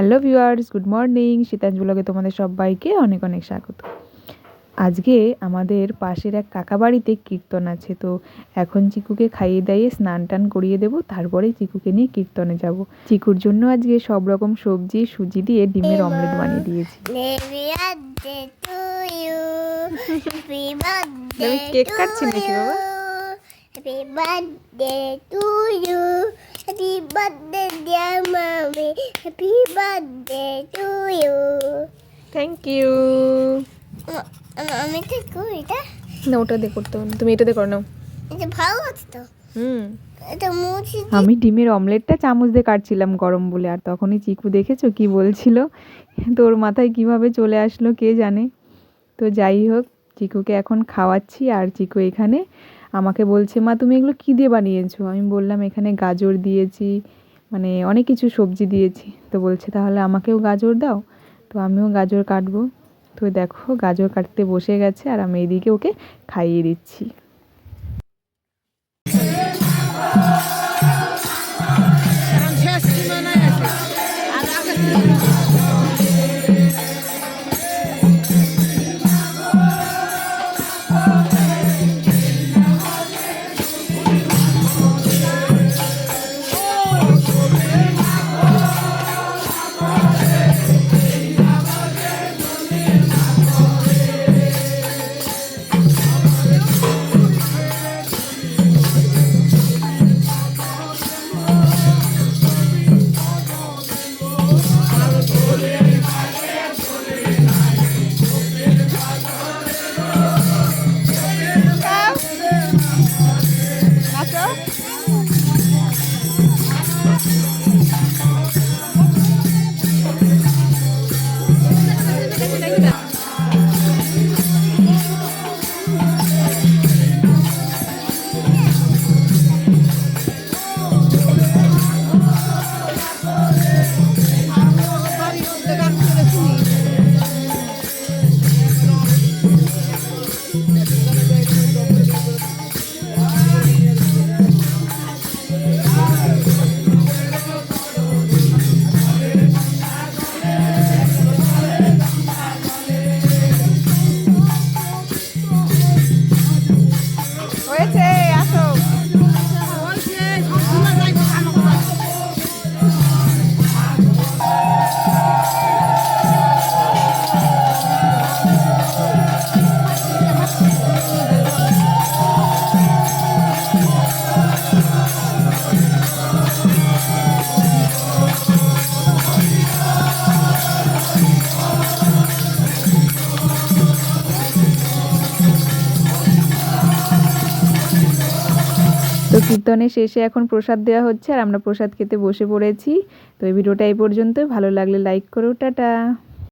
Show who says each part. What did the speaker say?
Speaker 1: Hello viewers good morning. শীতাঞ্জ ব্লগে তোমাদের সবাইকে অনেক অনেক স্বাগত। আজকে আমাদের পাশের এক কাকা বাড়িতে কীর্তন আছে তো এখন চিকুকে খাইয়ে দাইয়ে স্নান টান করিয়ে দেবো তারপরে চিকুকে নিয়ে কীর্তনে যাব। চিকুর জন্য আজকে সব রকম সবজি সুজি দিয়ে ডিমের অমলেট বানিয়ে দিয়েছি। কেক কাটছি নাকি বাবা?
Speaker 2: Happy birthday to you. Happy birthday dear mommy. Happy birthday to you.
Speaker 1: Thank you
Speaker 2: আমি তো করি এটা
Speaker 1: না ওটা দিয়ে করতে হবে না। তুমি এটা দিয়ে করো নাও
Speaker 2: এটা ভালো আছে তো
Speaker 1: হুম
Speaker 2: এটা মুছি
Speaker 1: আমি ডিমের অমলেটটা চামচ দিয়ে কাটছিলাম গরম বলে আর তখনই চিকু দেখেছ কি বলছিল তোর মাথায় কীভাবে চলে আসলো কে জানে তো যাই হোক চিকুকে এখন খাওয়াচ্ছি আর চিকু এখানে আমাকে বলছে, মা, তুমি এগুলো কী দিয়ে বানিয়েছো? আমি বললাম, এখানে গাজর দিয়েছি মানে অনেক কিছু সবজি দিয়েছি। তো বলছে, তাহলে আমাকেও গাজর দাও। তো আমিও গাজর কাটবো। তো দেখো, গাজর কাটতে বসে গেছে আর আমি এদিকে ওকে খাইয়ে দিচ্ছি। Facebook. তো কীর্তনের শেষে এখন প্রসাদ দেওয়া হচ্ছে আর আমরা প্রসাদ খেতে বসে পড়েছি। তো এই ভিডিওটা এই পর্যন্ত ভালো লাগলে লাইক করো। টাটা।